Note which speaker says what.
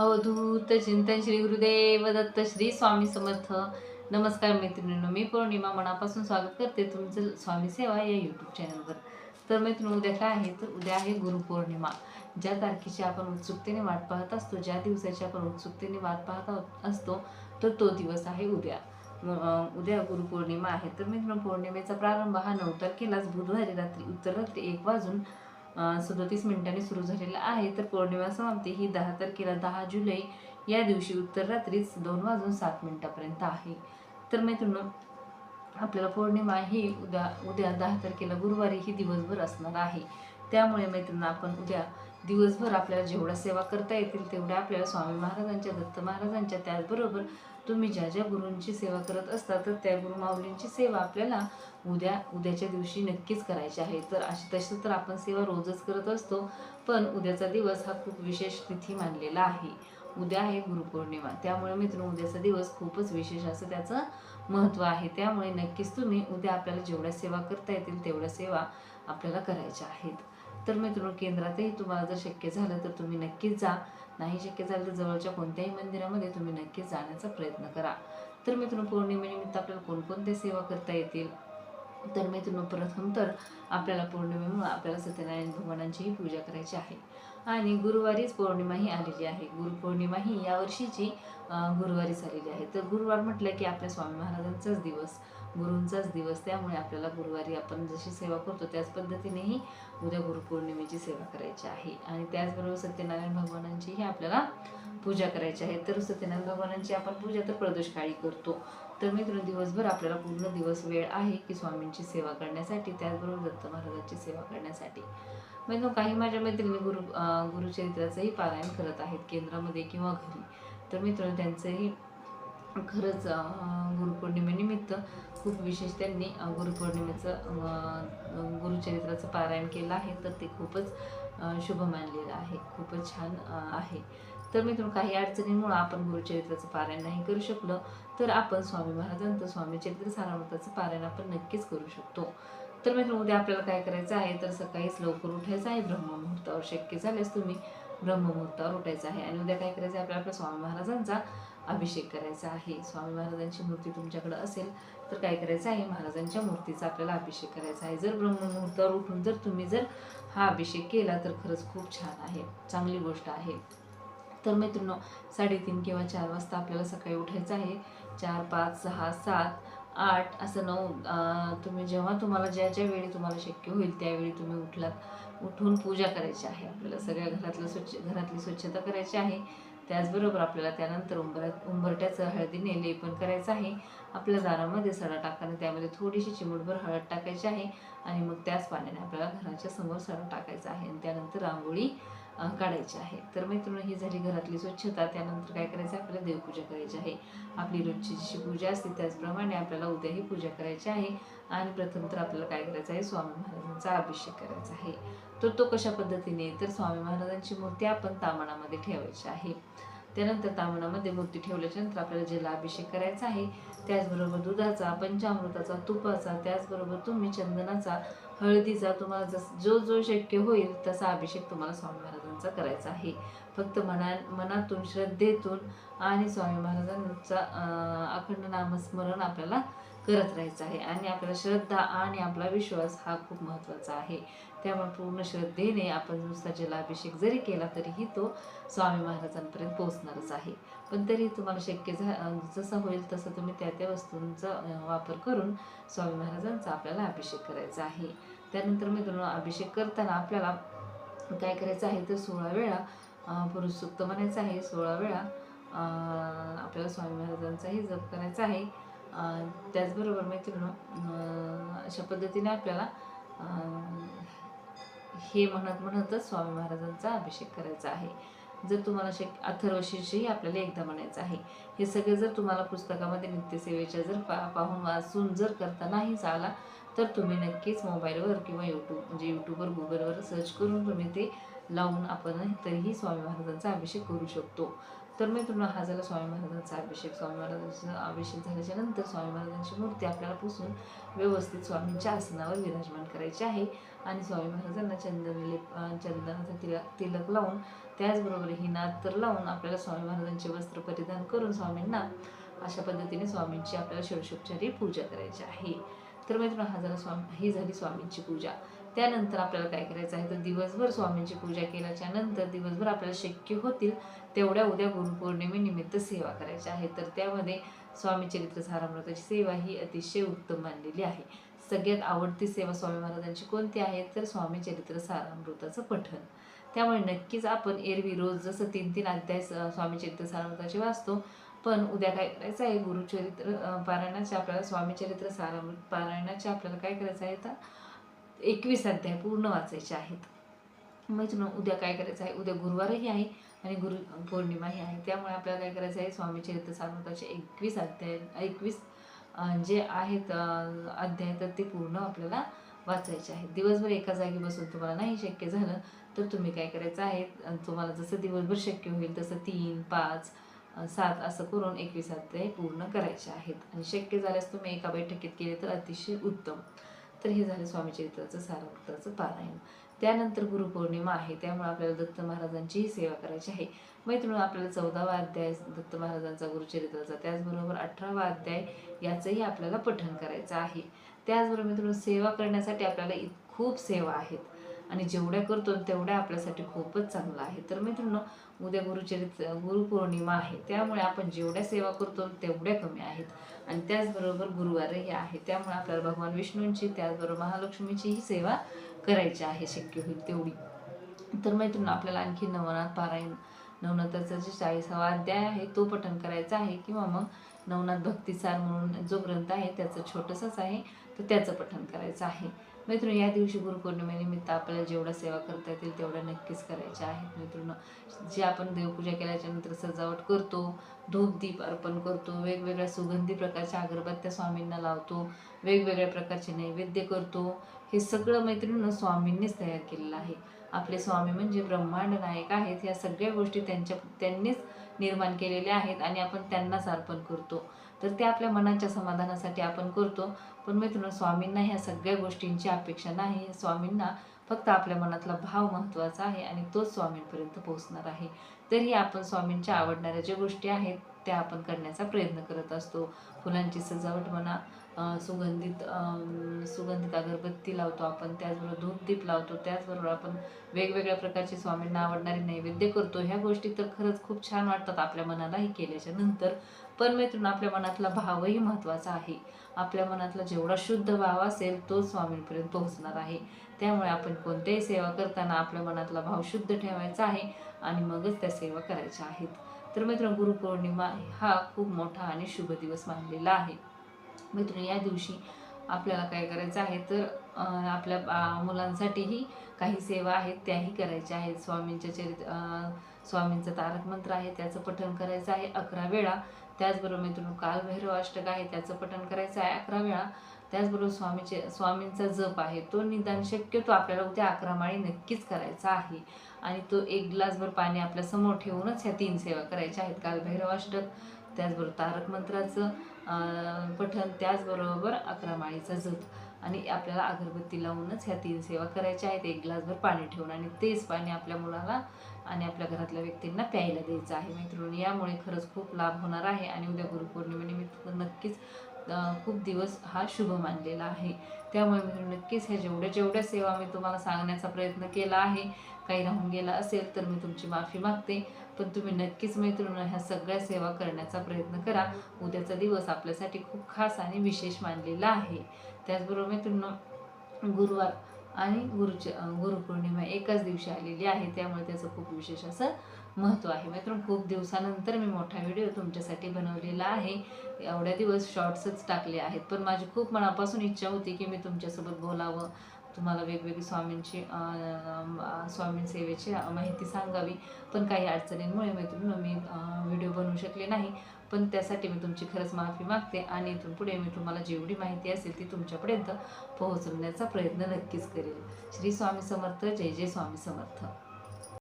Speaker 1: अवधूत चिंतन श्री गुरुदेव दत्त श्री स्वामी समर्थ. नमस्कार मैत्रिणींनो मी पौर्णिमा मनापासून स्वागत करते तुमचं स्वामी सेवा या यूट्यूब चॅनलवर तर मैत्रिणी उद्या काय आहे? तर उद्या आहे गुरुपौर्णिमा ज्या तारखेची आपण उत्सुकतेने वाट पाहत असतो ज्या दिवसाची आपण उत्सुकतेने वाट पाहत असतो तर तो दिवस आहे उद्या. उद्या गुरुपौर्णिमा आहे. तर मित्रांनो पौर्णिमेचा प्रारंभ हा नऊ तारखेलाच बुधवारी रात्री उत्तर रात्री एक वाजून सदोतीस मिनिटांनी सुरू झालेला आहे तर पौर्णिमा समाप्ती ही दहा तारखेला दहा जुलै या दिवशी उत्तर रात्रीच दोन वाजून सात मिनिटापर्यंत आहे. तर मैत्रिणी आपल्याला पौर्णिमा ही उद्या उद्या दहा तारखेला गुरुवारी ही दिवसभर असणार आहे. त्यामुळे मैत्रिणी आपण उद्या दिवसभर आपल्याला जेवढ्या सेवा करता येतील तेवढ्या आपल्याला स्वामी महाराजांच्या दत्त महाराजांच्या त्याचबरोबर तुम्ही ज्या ज्या गुरूंची सेवा करत असता तर त्या गुरुमाऊलींची सेवा आपल्याला उद्या उद्याच्या दिवशी नक्कीच करायची आहे. तर अशी तसं तर आपण सेवा रोजच करत असतो पण उद्याचा दिवस हा खूप विशेष तिथी मानलेला आहे. उद्या आहे गुरुपौर्णिमा. त्यामुळे मित्र उद्याचा दिवस खूपच विशेष असं त्याचं महत्त्व आहे. त्यामुळे नक्कीच तुम्ही उद्या आपल्याला जेवढ्या सेवा करता येतील तेवढ्या सेवा आपल्याला करायच्या आहेत. तर मित्रांनो केंद्रातही तुम्हाला जर शक्य झालं तर तुम्ही नक्कीच जा. नाही शक्य झालं तर जवळच्या कोणत्याही मंदिरामध्ये तुम्ही नक्कीच जाण्याचा प्रयत्न करा. तर मित्रांनो पौर्णिमेनिमित्त आपल्याला कोणकोणत्या सेवा करता येतील? तर मित्रांनो प्रथम तर आपल्याला पौर्णिमेमुळे आपल्याला सत्यनारायण भगवानांचीही पूजा करायची आहे. आणि गुरुवारीच पौर्णिमा ही आलेली आहे. गुरुपौर्णिमा ही यावर्षीची गुरुवारीच आलेली आहे. तर गुरुवार म्हटलं की आपल्या स्वामी महाराजांचाच दिवस. गुरूंचाच दिवस त्यामुळे आपल्याला गुरुवारी आपण जशी सेवा करतो त्याच पद्धतीनेही उद्या गुरुपौर्णिमेची सेवा करायची आहे. आणि त्याचबरोबर सत्यनारायण भगवानांचीही आपल्याला पूजा करायची आहे. तर सत्यनारायण भगवानांची आपण पूजा तर प्रदोषकाळी करतो. तर मित्र दिवसभर आपल्याला पूर्ण दिवस वेळ आहे की स्वामींची सेवा करण्यासाठी त्याचबरोबर दत्त महाराजांची सेवा करण्यासाठी. म्हणजे काही माझ्या मैत्रिणी गुरु गुरुचरित्राचंही पारायण करत आहेत केंद्रामध्ये किंवा घरी. तर मित्रांनो त्यांचंही खरंच गुरुपौर्णिमेनिमित्त खूप विशेष त्यांनी गुरुपौर्णिमेचं गुरुचरित्राचं पारायण केलं आहे तर ते खूपच शुभ मानलेलं आहे खूपच छान आहे. तर मित्रांनो काही अडचणींमुळे आपण गुरुचरित्राचं पारायण नाही करू शकलो तर आपण स्वामी महाराजांचं स्वामी चरित्र सारामृताचं पारायण आपण नक्कीच करू शकतो. तर मित्रांनो उद्या आपल्याला काय करायचं आहे तर सकाळीच लवकर उठायचं आहे ब्रह्ममुहूर्तावर शक्य झाल्यास तुम्ही ब्रह्ममुहूर्तावर उठायचं आहे. आणि उद्या काय करायचं आहे आपल्याला आपल्या स्वामी महाराजांचा अभिषेक करायचा आहे. स्वामी महाराजांची मूर्ती तुमच्याकडे असेल तर काय करायचं आहे? महाराजांच्या मूर्तीचा आपल्याला अभिषेक करायचा आहे. जर ब्रह्ममुहूर्तावर उठून जर तुम्ही जर हा अभिषेक केला तर खरंच खूप छान आहे. चांगली गोष्ट आहे. तर मित्रांनो साडेतीन किंवा चार वाजता आपल्याला सकाळी उठायचं आहे. चार पाच सहा सात आठ असं नऊ तुम्ही जेव्हा तुम्हाला ज्या ज्या वेळी तुम्हाला शक्य होईल त्यावेळी तुम्ही उठलात. उठून पूजा करायची आहे. आपल्याला सगळ्या घरातलं स्वच्छ घरातली स्वच्छता करायची आहे. त्याचबरोबर आपल्याला त्यानंतर उंबरात उंबरट्याचं हळदीने लेपन करायचं आहे. आपल्या दारामध्ये सडा टाकताना त्यामध्ये थोडीशी चिमूटभर हळद टाकायची आहे आणि मग त्याच पाण्याने आपल्याला घराच्या समोर सडा टाकायचा आहे आणि त्यानंतर रांगोळी काढायची आहे. तर मित्रांनो ही झाली घरातली स्वच्छता. त्यानंतर काय करायचं? आहे आपल्याला देवपूजा करायची आहे. आपली रोजची जशी पूजा असते त्याचप्रमाणे आपल्याला उद्याही पूजा करायची आहे. आणि प्रथम तर आपल्याला काय करायचं आहे? स्वामी महाराजांचा अभिषेक करायचा आहे. तर तो कशा पद्धतीने? तर स्वामी महाराजांची मूर्ती आपण तामणामध्ये ठेवायची आहे. त्यानंतर तामणामध्ये मूर्ती ठेवल्याच्या नंतर आपल्याला जलाभिषेक करायचा आहे त्याचबरोबर दुधाचा पंचामृताचा तुपाचा त्याचबरोबर तुम्ही चंदनाचा हळदीचा तुम्हाला जस जो जो शक्य होईल तसा अभिषेक तुम्हाला स्वामी महाराजांचा करायचा आहे. फक्त मना मनातून श्रद्धेतून आणि स्वामी महाराजांचा अखंड नामस्मरण आपल्याला करत राहायचं आहे आणि आपल्याला श्रद्धा आणि आपला विश्वास हा खूप महत्त्वाचा आहे. त्यामुळे पूर्ण श्रद्धेने आपण नुसता जलाभिषेक जरी केला तरीही तो स्वामी महाराजांपर्यंत पोहोचणारच आहे. पण तरी तुम्हाला शक्य झा जसं होईल तसं तुम्ही त्या त्या वस्तूंचा वापर करून स्वामी महाराजांचा आपल्याला अभिषेक करायचा आहे. त्यानंतर मित्रांनो अभिषेक करताना आपल्याला काय करायचं आहे तर सोळा वेळा पुरुष सुक्त म्हणायचं आहे. सोळा वेळा आपल्याला स्वामी महाराजांचाही जप करायचा आहे. त्याचबरोबर मैत्रिणी अशा पद्धतीने आपल्याला हे म्हणत म्हणतच स्वामी महाराजांचा अभिषेक करायचा आहे. जर तुम्हाला शक अथर्वशीर्षही आपल्याला एकदा म्हणायचं आहे. हे सगळे जर तुम्हाला पुस्तकामध्ये नित्यसेवेच्या जर पा पाहून वाचून जर करता नाही आला तर तुम्ही नक्कीच मोबाईलवर किंवा यूट्यूब म्हणजे यूट्यूबवर गुगलवर सर्च करून तुम्ही ते लावून आपण तरीही स्वामी महाराजांचा अभिषेक करू शकतो. तर मित्रांनो हा झाला स्वामी महाराजांचा अभिषेक. स्वामी महाराजांचा अभिषेक झाल्याच्यानंतर स्वामी महाराजांची मूर्ती आपल्याला पुसून व्यवस्थित स्वामींच्या आसनावर विराजमान करायची आहे. आणि स्वामी महाराजांना चंदनलेप चंदनाचा तिलक तिलक लावून त्याचबरोबर ही नाद तर लावून आपल्याला स्वामी महाराजांचे वस्त्र परिधान करून स्वामींना अशा पद्धतीने स्वामींची आपल्याला षोडशोपचारी पूजा करायची आहे. तर मित्रांनो हा झाला स्वामी ही झाली स्वामींची पूजा. त्यानंतर आपल्याला काय करायचं आहे? तर दिवसभर स्वामींची पूजा केल्याच्यानंतर दिवसभर आपल्याला शक्य होतील तेवढ्या उद्या गुरुपौर्णिमेनिमित्त सेवा करायची आहे. तर त्यामध्ये स्वामी चरित्र सारामृताची सेवा ही अतिशय उत्तम मानलेली आहे. सगळ्यात आवडती सेवा स्वामी महाराजांची कोणती आहे? तर स्वामी चरित्र सारामृताचं पठण. त्यामुळे नक्कीच आपण एरवी रोज जसं तीन तीन अध्याय स- स्वामी चरित्र सारामृताचे वाचतो पण उद्या काय करायचं आहे? गुरुचरित्र पारायणाचे आपल्याला स्वामी चरित्र सारामृत पारायणाचे आपल्याला काय करायचं आहे? तर एकवीस अध्याय पूर्ण वाचायचे आहेत. मैत्रिणी उद्या काय करायचं आहे? उद्या गुरुवारही आहे आणि गुरु पौर्णिमाही आहे. त्यामुळे आपल्याला काय करायचं आहे? स्वामी चरित्र सारमताचे एकवीस अध्याय एकवीस जे आहेत अध्याय तर ते पूर्ण आपल्याला वाचायचे आहेत. दिवसभर एका जागी बसून तुम्हाला नाही शक्य झालं तर तुम्ही काय करायचं आहे? तुम्हाला जसं दिवसभर शक्य होईल तसं तीन पाच सात असं करून एकवीस अध्याय पूर्ण करायचे आहेत. आणि शक्य झाल्यास तुम्ही एका बैठकीत केले तर अतिशय उत्तम. तर हे झालं स्वामी चरित्राचं पारायण. त्यानंतर गुरुपौर्णिमा आहे त्यामुळे आपल्याला दत्त महाराजांचीही सेवा करायची आहे. मैत्रिणी आपल्याला चौदावा अध्याय दत्त महाराजांचा गुरुचरित्राचा त्याचबरोबर अठरावा अध्याय याचंही आपल्याला पठण करायचं आहे. त्याचबरोबर मित्रांनो सेवा करण्यासाठी आपल्याला इत खूप सेवा आहेत. आणि जेवढ्या करतो तेवढ्या आपल्यासाठी खूपच चांगलं आहे. तर मित्रांनो उद्या गुरुचरित्र गुरुपौर्णिमा आहे. त्यामुळे आपण जेवढ्या सेवा करतो तेवढ्या कमी आहेत. आणि त्याचबरोबर गुरुवारही आहे. त्यामुळे आपल्याला भगवान विष्णूंची त्याचबरोबर महालक्ष्मीचीही सेवा करायची आहे. शक्य होईल तेवढी. तर मैत्रिणी आपल्याला आणखी नवनाथ पारायण नवनाथाचा जे चाळीसावा अध्याय आहे तो पठण करायचा आहे. किंवा मग नवनाथ भक्तिसार म्हणून जो ग्रंथ आहे त्याचं छोटंसंच आहे तर त्याचं पठण करायचं आहे. मित्रांनो या दिवशी गुरुपौर्णिमेनिमित्त आपल्याला जेवढा सेवा करता येतील तेवढ्या नक्कीच करायच्या आहेत मित्रांनो जे आपण देवपूजा केल्याच्यानंतर सजावट करतो धूप दीप अर्पण करतो वेगवेगळ्या सुगंधी प्रकारच्या अगरबत्त्या स्वामींना लावतो वेगवेगळ्या प्रकारचे नैवेद्य करतो हे सगळं मैत्रिणीनं स्वामींनीच तयार केलेलं आहे. आपले स्वामी म्हणजे ब्रह्मांड नायक आहेत या सगळ्या गोष्टी त्यांच्या त्यांनीच निर्माण केलेले आहेत आणि आपण त्यांनाच अर्पण करतो. तर ते आपल्या मनाच्या समाधानासाठी आपण करतो. पण मित्रांनो स्वामींना ह्या सगळ्या गोष्टींची अपेक्षा नाही. स्वामींना फक्त आपल्या मनातला भाव महत्त्वाचा आहे आणि तोच स्वामींपर्यंत पोहोचणार आहे. तरी आपण स्वामींच्या आवडणाऱ्या ज्या गोष्टी आहेत त्या आपण करण्याचा प्रयत्न करत असतो. फुलांची सजावट म्हणा सुगंधित सुगंधित अगरबत्ती लावतो आपण त्याचबरोबर धूपदीप लावतो त्याचबरोबर आपण वेगवेगळ्या प्रकारचे स्वामींना आवडणारे नैवेद्य करतो. ह्या गोष्टी तर खरंच खूप छान वाटतात आपल्या मनालाही केल्याच्यानंतर. पण मित्रांनो आपल्या मनातला भावही महत्त्वाचा आहे. आपल्या मनातला जेवढा शुद्ध भाव असेल तो स्वामींपर्यंत पोहोचणार आहे. त्यामुळे आपण कोणत्याही सेवा करताना आपल्या मनातला भाव शुद्ध ठेवायचा आहे आणि मगच त्या सेवा करायच्या आहेत. तर मित्रांनो गुरुपौर्णिमा हा खूप मोठा आणि शुभ दिवस मानलेला आहे. मित्रांनो या दिवशी आपल्याला काय करायचं आहे तर आपल्या मुलांसाठीही काही सेवा आहेत त्याही करायच्या आहेत. स्वामींच्या चरित स्वामींचं तारक मंत्र आहे त्याचं पठण करायचं आहे अकरा वेळा. त्याचबरोबर मित्रांनो कालभैरव अष्टक आहे त्याचं पठण करायचं आहे अकरा वेळा. त्याचबरोबर स्वामीचे स्वामींचा जप आहे तो निदान शक्यतो आपल्याला उद्या अकरा माळी नक्कीच करायचा आहे. आणि तो एक ग्लासभर पाणी आपल्यासमोर ठेवूनच ह्या तीन सेवा करायच्या आहेत. कालभैरव अष्टक त्याचबरोबर तारक मंत्राचं पठण त्याचबरोबर अकरा माळीचा जप. आणि आपल्याला अगरबत्ती लावूनच ह्या तीन सेवा करायच्या आहेत. एक ग्लासभर पाणी ठेवून आणि तेच पाणी आपल्या मुलाला आणि आपल्या घरातल्या व्यक्तींना प्यायला द्यायचं आहे. मैत्रिणी यामुळे खरंच खूप लाभ होणार आहे आणि उद्या गुरुपौर्णिमेनिमित्त नक्कीच खूप दिवस हा शुभ मानलेला आहे. त्यामुळे मी नक्कीच ह्या जेवढ्या जेवढ्या सेवा मी तुम्हाला सांगण्याचा प्रयत्न केला आहे काही राहून गेला असेल तर मी तुमची माफी मागते. पण तुम्ही नक्कीच मैत्रिणी ह्या सगळ्या सेवा करण्याचा प्रयत्न करा. उद्याचा दिवस आपल्यासाठी खूप खास आणि विशेष मानलेला आहे. त्याचबरोबर मित्रांनो गुरुवार आणि गुरुच्या गुरुपौर्णिमा एकाच दिवशी आलेली आहे. त्यामुळे त्याचं खूप विशेष असं महत्त्व आहे. मित्रांनो खूप दिवसानंतर मी मोठा व्हिडिओ तुमच्यासाठी बनवलेला आहे. एवढ्या दिवस शॉर्ट्सच टाकले आहेत. पण माझी खूप मनापासून इच्छा होती की मी तुमच्यासोबत बोलावं. तुम्हाला वेगवेगळी स्वामींची अं, स्वामीं सेवेची माहिती सांगावी. पण काही अडचणींमुळे मैत्रिणी मी व्हिडिओ बनवू शकले नाही. पण त्यासाठी मी तुमची खरंच माफी मागते आणि इथून पुढे मी तुम्हाला जेवढी माहिती असेल ती तुमच्यापर्यंत पोहोचवण्याचा प्रयत्न नक्कीच करेल. श्री स्वामी समर्थ जय जय स्वामी समर्थ.